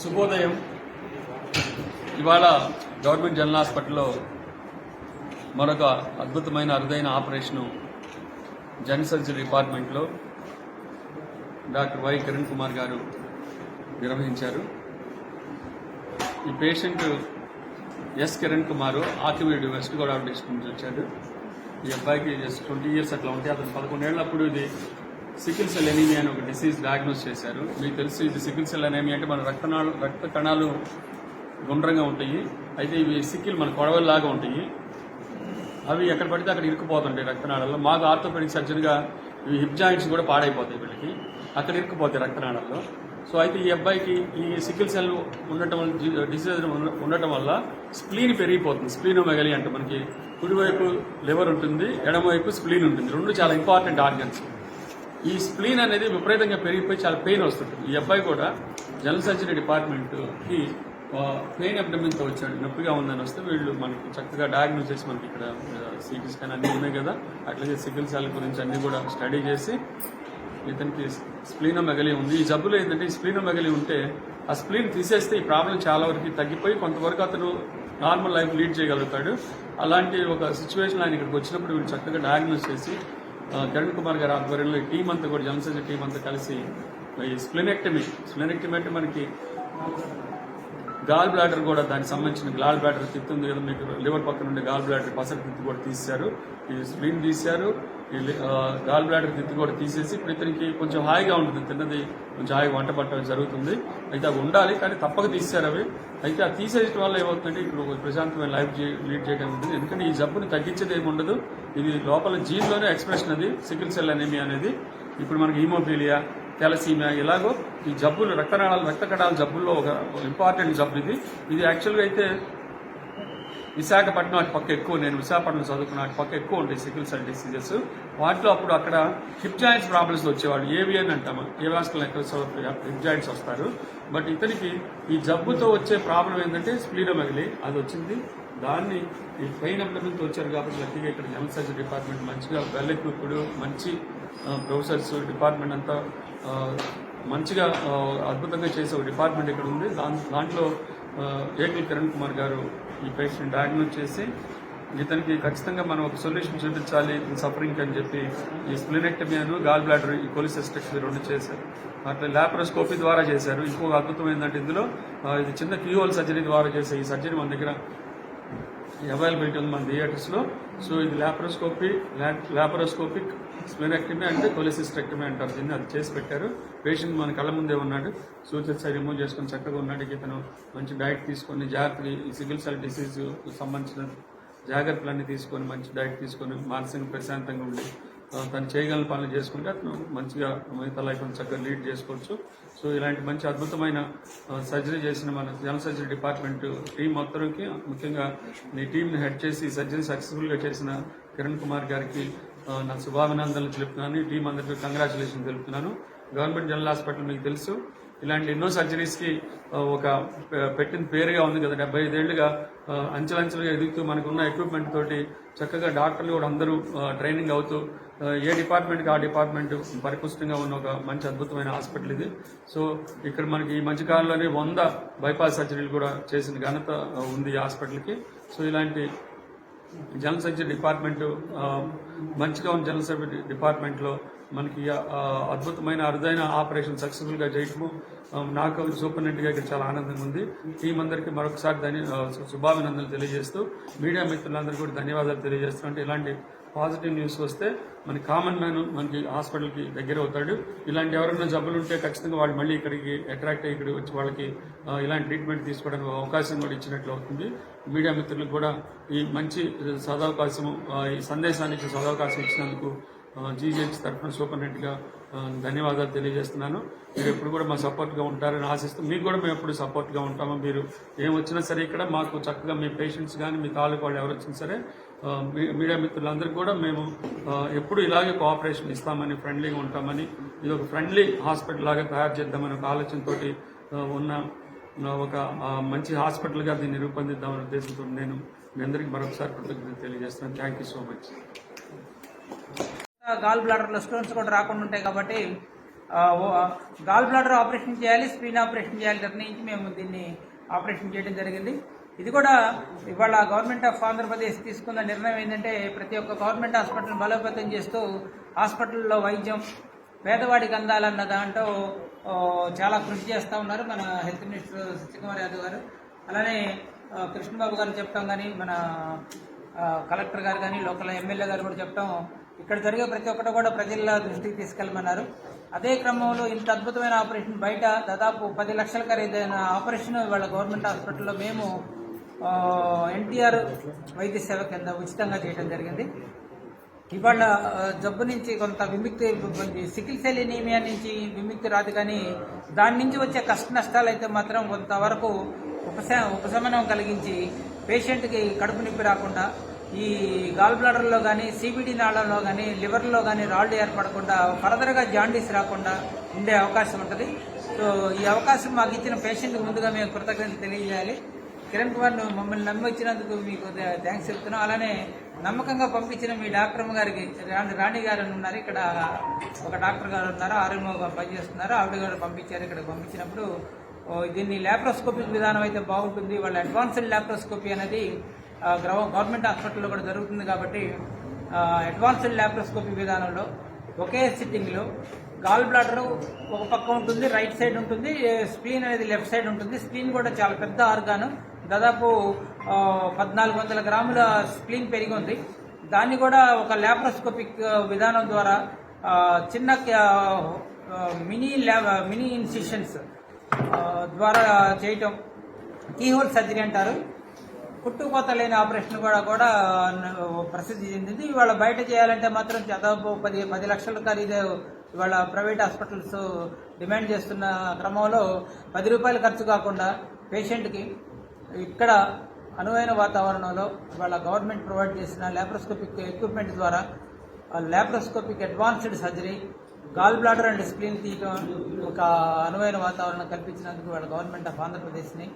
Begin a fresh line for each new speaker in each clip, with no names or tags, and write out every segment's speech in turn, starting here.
శుభోదయం. ఇవాళ government general హాస్పిటల్లో మరొక అద్భుతమైన అరుదైన ఆపరేషను జన్ సర్జరీ డిపార్ట్మెంట్లో డాక్టర్ వై కిరణ్ కుమార్ గారు నిర్వహించారు. ఈ patient S Kiran Kumar Akividu West Godavari district నుంచి వచ్చాడు. ఈ అబ్బాయికి జస్ట్ ట్వంటీ ఇయర్స్ అట్లా ఉంటే అతను పదకొండేళ్ళప్పుడు ఇది సికిల్ సెల్ ఎనీమియా అని ఒక డిసీజ్ డయాగ్నోస్ చేశారు. మీకు తెలుసు ఇది సికిల్ సెల్ ఎనీమియా అంటే మన రక్తనాళ రక్త కణాలు గుండ్రంగా ఉంటాయి. అయితే ఇవి సికిల్ మన కొడవల్లాగా ఉంటాయి. అవి ఎక్కడ పడితే అక్కడ ఇరుక్కుపోతుంటాయి రక్తనాళాల్లో. మాకు ఆర్థోపెడిక్ సర్జరీగా ఇవి హిప్ జాయింట్స్ కూడా పాడైపోతాయి వీళ్ళకి. అక్కడ ఇరుక్కుపోతాయి రక్తనాళాల్లో. సో అయితే ఈ అబ్బాయికి ఈ సికిల్ సెల్ ఉండటం వల్ల డిసీజ్ ఉండటం వల్ల స్ప్లీన్ పెరిగిపోతుంది. స్ప్లీనోమెగలి అంటే మనకి. కుడివైపు లివర్ ఉంటుంది ఎడమవైపు స్ప్లీన్ ఉంటుంది. రెండు చాలా ఇంపార్టెంట్ ఆర్గన్స్. ఈ స్ప్లీన్ అనేది విపరీతంగా పెరిగిపోయి చాలా పెయిన్ వస్తుంది. ఈ అబ్బాయి కూడా జనరల్ సర్జరీ డిపార్ట్మెంట్కి పెయిన్ అబ్డమిన్తో వచ్చాడు. నొప్పిగా ఉందని వస్తే వీళ్ళు మనకి చక్కగా డయాగ్నోస్ చేసి మనకి ఇక్కడ సిటీ స్కాన్ అన్నీ ఉన్నాయి కదా. అట్లాగే సిగిల్ సెల్ గురించి అన్నీ కూడా స్టడీ చేసి ఇతనికి స్ప్లీనోమెగలి ఉంది. ఈ జబ్బులో ఏంటంటే ఈ స్ప్లీనోమెగలి ఉంటే ఆ స్ప్లీన్ తీసేస్తే ఈ ప్రాబ్లం చాలా వరకు తగ్గిపోయి కొంతవరకు అతను నార్మల్ లైఫ్ లీడ్ చేయగలుగుతాడు. అలాంటి ఒక సిచ్యువేషన్ ఆయన ఇక్కడికి వచ్చినప్పుడు వీళ్ళు చక్కగా డయాగ్నోస్ చేసి కిరణ్ కుమార్ గారి ఆధ్వర్యంలో టీం అంతా కూడా జనసేన టీం అంతా కలిసి ఈ స్ప్లెనెక్టమీ స్ప్లెనెక్టమీ అంటే మనకి గాల్ బ్లాడర్ కూడా దానికి సంబంధించిన గాల్ బ్లాడర్ తిత్తి ఉంది కదా మీకు లివర్ పక్కన ఉండే గాల్ బ్లాడర్ పసర తిత్తి కూడా తీశారు. ఈ స్ప్రీన్ తీశారు. ఈ గాల్ బ్లాడర్ తిత్తి కూడా తీసేసి ఇప్పుడు ఇతనికి కొంచెం హాయిగా ఉంటుంది. తిన్నది కొంచెం హాయిగా వంట పట్టడం జరుగుతుంది. అయితే అవి ఉండాలి కానీ తప్పక తీశారు అవి. అయితే ఆ తీసేయడం వల్ల ఏమవుతుందంటే ఇప్పుడు ప్రశాంతమైన లైఫ్ లీడ్ చేయడం ఉంటుంది. ఎందుకంటే ఈ జబ్బుని తగ్గించేది ఏమి ఉండదు. ఇది లోపల జీన్లోనే ఎక్స్ప్రెషన్ అది సికిల్ సెల్ అనేమియా అనేది. ఇప్పుడు మనకి హీమోఫీలియా తెలసీమియా ఇలాగో ఈ జబ్బులు రక్తనాళాలు రక్తకణాల జబ్బుల్లో ఒక ఇంపార్టెంట్ జబ్బు ఇది. ఇది యాక్చువల్గా అయితే విశాఖపట్నం అటు పక్క ఎక్కువ నేను విశాఖపట్నం చదువుకున్న అటు పక్క ఎక్కువ ఉంటాయి సికిల్ సెల్ డిసీజెస్ వాటిలో అప్పుడు అక్కడ హిప్ జాయింట్స్ ప్రాబ్లమ్స్ వచ్చేవాళ్ళు. ఏవియన్ అంటాము. ఏవాస్కల్ హిప్ జాయింట్స్ వస్తారు. బట్ ఇతనికి ఈ జబ్బుతో వచ్చే ప్రాబ్లం ఏంటంటే స్ప్లీడోమెగలి అది వచ్చింది. దాన్ని ఈ పెయిన్ అప్లమెంట్ వచ్చారు కాబట్టి లక్కీగా ఇక్కడ జనరల్ సర్జరీ డిపార్ట్మెంట్ మంచిగా వెల్ ఎక్విప్డ్ మంచి ప్రొఫెసర్స్ డిపార్ట్మెంట్ అంతా మంచిగా అద్భుతంగా చేసే ఒక డిపార్ట్మెంట్ ఇక్కడ ఉంది. దాని దాంట్లో ఆ, ఏకల్ కిరణ్ కుమార్ గారు ఈ పేషెంట్ డయాగ్నోస్ చేసి ఇతనికి ఖచ్చితంగా మనం ఒక సొల్యూషన్ చూపించాలి సఫరింగ్ అని చెప్పి ఈ స్ప్లినెక్టమీను గాల్ బ్లాడర్ ఈ కొలిసెస్టెక్స్ రెండు చేశారు. అట్లా ల్యాప్రోస్కోపీ ద్వారా చేశారు. ఇంకొక అద్భుతం ఏంటంటే ఇందులో ఇది చిన్న క్యూహోల్ సర్జరీ ద్వారా చేసే ఈ సర్జరీ మన దగ్గర అవైలబిలిటీ ఉంది మన థియేటర్స్లో సో ఇది ల్యాప్రోస్కోపీ ల్యాపరోస్కోపిక్ స్ప్లెనెక్టమీ అంటే కొలిసిస్టెక్టమీ అంటారు. దీన్ని అది చేసి పెట్టారు. పేషెంట్ మన కళ్ళ ముందే ఉన్నాడు. సూచర్ రిమూవ్ చేసుకొని చక్కగా ఉన్నాడు. ఇతను మంచి డైట్ తీసుకొని జాగ్రత్తగా ఈ సిగిల్ సెల్ డిసీజ్ సంబంధించిన జాగ్రత్తలన్నీ తీసుకొని మంచి డైట్ తీసుకొని మానసిక ప్రశాంతంగా ఉండి తను చేయగలిగిన పనులు చేసుకుంటే అతను మంచిగా మిగతా లైఫ్ చక్కగా లీడ్ చేసుకోవచ్చు. సో ఇలాంటి మంచి అద్భుతమైన సర్జరీ చేసిన మన జనరల్ సర్జరీ డిపార్ట్మెంట్ టీం మొత్తంకి ముఖ్యంగా నీ టీంని హెడ్ చేసి సర్జరీ సక్సెస్ఫుల్గా చేసిన కిరణ్ కుమార్ గారికి నా శుభాభినందనలు తెలుపుతున్నాను. టీం అందరికీ కంగ్రాచులేషన్ తెలుపుతున్నాను. గవర్నమెంట్ జనరల్ హాస్పిటల్ మీకు తెలుసు. ఇలాంటి ఎన్నో సర్జరీస్కి ఒక పెట్టిన పేరుగా ఉంది కదా డెబ్బై ఐదేళ్ళుగా అంచెలంచెలుగా ఎదుగుతూ మనకున్న ఎక్విప్మెంట్ తోటి చక్కగా డాక్టర్లు కూడా అందరూ ట్రైనింగ్ అవుతూ ఏ డిపార్ట్మెంట్కి ఆ డిపార్ట్మెంట్ పరిపుష్టంగా ఉన్న ఒక మంచి అద్భుతమైన హాస్పిటల్ ఇది. సో ఇక్కడ మనకి ఈ మధ్య కాలంలోనే వంద బైపాస్ సర్జరీలు కూడా చేసిన ఘనత ఉంది ఈ హాస్పిటల్కి సో ఇలాంటి జనరల్ సర్జరీ డిపార్ట్మెంట్ మంచిగా ఉన్న జనరల్ సర్జరీ డిపార్ట్మెంట్లో మనకి అద్భుతమైన అరుదైన ఆపరేషన్ సక్సెస్ఫుల్గా చేయటము నాకు సూపరింటెండెంట్గా ఇక్కడ చాలా ఆనందంగా ఉంది. టీం అందరికీ మరొకసారి ధన్య శుభాభినందనలు తెలియజేస్తూ మీడియా మిత్రులందరికీ కూడా ధన్యవాదాలు తెలియజేస్తూ అంటే ఇలాంటి పాజిటివ్ న్యూస్ వస్తే మన కామన్ మ్యాన్ మనకి హాస్పిటల్కి దగ్గర అవుతాడు. ఇలాంటి ఎవరైనా జబ్బులు ఉంటే ఖచ్చితంగా వాళ్ళు మళ్ళీ ఇక్కడికి అట్రాక్ట్ అయ్యి ఇక్కడికి వచ్చి వాళ్ళకి ఇలాంటి ట్రీట్మెంట్ తీసుకోవడానికి అవకాశం కూడా ఇచ్చినట్లు అవుతుంది. మీడియా మిత్రులకు కూడా ఈ మంచి సదవకాశము ఈ సందేశానికి సదవకాశం ఇచ్చినందుకు జీజీహెచ్ తరఫున సూపరింటెండెంట్గా ధన్యవాదాలు తెలియజేస్తున్నాను. మీరు ఎప్పుడు కూడా మా సపోర్ట్గా ఉంటారని ఆశిస్తూ మీకు కూడా మేము ఎప్పుడు సపోర్ట్గా ఉంటాము? మీరు ఏం వచ్చినా సరే ఇక్కడ మాకు చక్కగా మీ పేషెంట్స్ కానీ మీ తాలూకు వాళ్ళు ఎవరు వచ్చినా సరే మీడియా మిత్రులందరికీ కూడా మేము ఎప్పుడు ఇలాగే కోఆపరేషన్ ఇస్తామని ఫ్రెండ్లీగా ఉంటామని ఇది ఒక ఫ్రెండ్లీ హాస్పిటల్ లాగా తయారు చేద్దామని ఒక ఆలోచనతోటి ఉన్న ఒక మంచి హాస్పిటల్గా దీన్ని రూపొందిద్దామనే ఉద్దేశంతో నేను మీ అందరికీ మరొకసారి కృతజ్ఞత తెలియజేస్తున్నాను. Thank you so much
gall బ్లాడర్లో stones కూడా రాకుండా ఉంటాయి కాబట్టి గాల్ బ్లాడర్ ఆపరేషన్ చేయాలి స్క్రీన్ ఆపరేషన్ చేయాలి నిర్ణయించి మేము దీన్ని ఆపరేషన్ చేయడం జరిగింది. ఇది కూడా ఇవాళ గవర్నమెంట్ ఆఫ్ ఆంధ్రప్రదేశ్ తీసుకున్న నిర్ణయం ఏంటంటే ప్రతి ఒక్క గవర్నమెంట్ హాస్పిటల్ బలోపేతం చేస్తూ హాస్పిటల్లో వైద్యం పేదవాడికి అందాలన్న దాంట్లో చాలా కృషి చేస్తూ ఉన్నారు మన హెల్త్ మినిస్టర్ సత్యకుమార్ యాదవ్ గారు. అలానే కృష్ణబాబు గారు చెప్పడం కానీ మన కలెక్టర్ గారు కానీ లోకల్ ఎమ్మెల్యే గారు కూడా చెప్పడం ఇక్కడ జరిగే ప్రతి ఒక్కటి కూడా ప్రజల దృష్టికి తీసుకెళ్ళమన్నారు. అదే క్రమంలో ఇంత అద్భుతమైన ఆపరేషన్ బయట దాదాపు పది లక్షల ఖరీదైన ఆపరేషన్ ఇవాళ గవర్నమెంట్ హాస్పిటల్లో మేము ఎన్టీఆర్ వైద్య సేవ కింద ఉచితంగా చేయడం జరిగింది. ఇవాళ జబ్బు నుంచి కొంత విముక్తి పొంది సికిల్ సెల్ ఎనీమియా నుంచి విముక్తి రాదు కానీ దాని నుంచి వచ్చే కష్ట నష్టాలు అయితే మాత్రం కొంతవరకు ఉపశ ఉపశమనం కలిగించి పేషెంట్కి కడుపు నొప్పి రాకుండా ఈ గాల్ బ్లాడర్లో కానీ సిబిడి నాళంలో కానీ లివర్లో కానీ రాళ్ళు ఏర్పడకుండా ఫర్దర్గా జాండీస్ రాకుండా ఉండే అవకాశం ఉంటుంది. సో ఈ అవకాశం మాకు ఇచ్చిన పేషెంట్కి ముందుగా మేము కృతజ్ఞత తెలియజేయాలి. కిరణ్ కుమార్ మమ్మల్ని నమ్మి వచ్చినందుకు మీకు థ్యాంక్స్ చెప్తున్నాం అలానే నమ్మకంగా పంపించిన మీ డాక్టర్ అమ్మ గారికి రాణి రాణి గారు అని ఉన్నారు. ఇక్కడ ఒక డాక్టర్ గారు ఉన్నారు. ఆర్ఎంఓగా పనిచేస్తున్నారు. ఆవిడ గారు పంపించారు ఇక్కడ పంపించినప్పుడు. దీన్ని ల్యాప్రోస్కోపిక్ విధానం అయితే బాగుంటుంది. వాళ్ళ అడ్వాన్స్డ్ ల్యాప్రోస్కోపీ అనేది గవర్నమెంట్ హాస్పిటల్లో కూడా జరుగుతుంది కాబట్టి అడ్వాన్స్డ్ ల్యాప్రోస్కోపీ విధానంలో ఒకే సిట్టింగ్లో గాల్ బ్లాడర్ ఒక పక్క ఉంటుంది రైట్ సైడ్ ఉంటుంది స్క్రీన్ అనేది లెఫ్ట్ సైడ్ ఉంటుంది. స్క్రీన్ కూడా చాలా పెద్ద ఆర్గాను దాదాపు పద్నాలుగు వందల గ్రాముల స్ప్లీన్ పెరిగి ఉంది దాన్ని కూడా ఒక ల్యాప్రోస్కోపిక్ విధానం ద్వారా చిన్న మినీ ల్యాబ్ మినీ ఇన్సిషన్స్ ద్వారా చేయటం. కీహోల్ సర్జరీ అంటారు. పుట్టుకోత లేని ఆపరేషన్ కూడా కూడా ప్రసిద్ధి చెందింది. ఇవాళ బయట చేయాలంటే మాత్రం దాదాపు పది పది లక్షల ఖరీదు ఇవాళ ప్రైవేట్ హాస్పిటల్స్ డిమాండ్ చేస్తున్న క్రమంలో పది రూపాయలు ఖర్చు కాకుండా పేషెంట్కి ఇక్కడ అనువైన వాతావరణంలో వాళ్ళ గవర్నమెంట్ ప్రొవైడ్ చేసిన ల్యాప్రోస్కోపిక్ ఎక్విప్మెంట్ ద్వారా laparoscopic advanced surgery gall bladder and spleen తీయటం ఒక అనువైన వాతావరణం కల్పించినందుకు వాళ్ళ గవర్నమెంట్ ఆఫ్ ఆంధ్రప్రదేశ్ని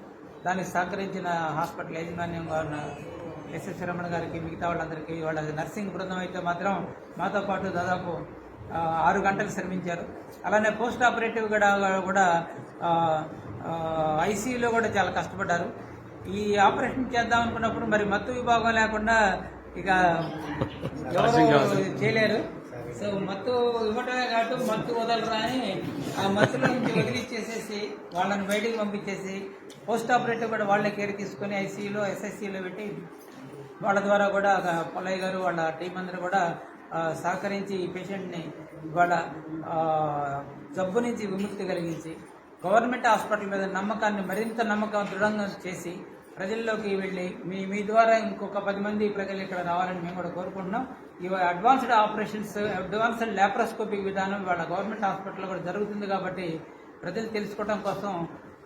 దానికి సహకరించిన హాస్పిటల్ యాజమాన్యం ఉన్న ఎస్ఎస్ రమణ గారికి మిగతా వాళ్ళందరికీ వాళ్ళ నర్సింగ్ బృందం అయితే మాత్రం మాతో పాటు దాదాపు ఆరు గంటలు శ్రమించారు. అలానే పోస్ట్ ఆపరేటివ్ కూడా కూడా ఐసీయూలో కూడా చాలా కష్టపడ్డారు. ఈ ఆపరేషన్ చేద్దాం అనుకున్నప్పుడు మరి మత్తు విభాగం లేకుండా ఇక ఎవరు చేయలేరు. సో మత్తు ఇవ్వటమే కాదు మత్తు వదలరా అని ఆ మత్తులో నుంచి వదిలిచ్చేసేసి వాళ్ళని బయటికి పంపించేసి పోస్ట్ ఆపరేటివ్ కూడా వాళ్ళే కేర్ తీసుకొని ఐసీయూలో ఎస్ఎస్సీలో పెట్టి వాళ్ళ ద్వారా కూడా పొల్లయ్య గారు వాళ్ళ టీం అందరూ కూడా సహకరించి ఈ పేషెంట్ని వాళ్ళ జబ్బు నుంచి విముక్తి కలిగించి గవర్నమెంట్ హాస్పిటల్ మీద నమ్మకాన్ని మరింత నమ్మకం దృఢంగా చేసి ప్రజల్లోకి వెళ్ళి మీ మీ ద్వారా ఇంకొక పది మంది ప్రజలు ఇక్కడ రావాలని మేము కూడా కోరుకుంటున్నాం. ఇవి అడ్వాన్స్డ్ ఆపరేషన్స్ అడ్వాన్స్డ్ ల్యాప్రోస్కోపిక్ విధానం వాళ్ళ గవర్నమెంట్ హాస్పిటల్లో కూడా జరుగుతుంది కాబట్టి ప్రజలు తెలుసుకోవడం కోసం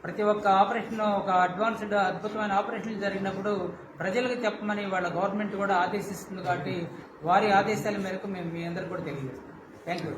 ప్రతి ఒక్క ఆపరేషన్ ఒక అడ్వాన్స్డ్ అద్భుతమైన ఆపరేషన్ జరిగినప్పుడు ప్రజలకు చెప్పమని వాళ్ళ గవర్నమెంట్ కూడా ఆదేశిస్తుంది కాబట్టి వారి ఆదేశాల మేరకు మేము మీ అందరికీ కూడా తెలియజేస్తాం. Thank you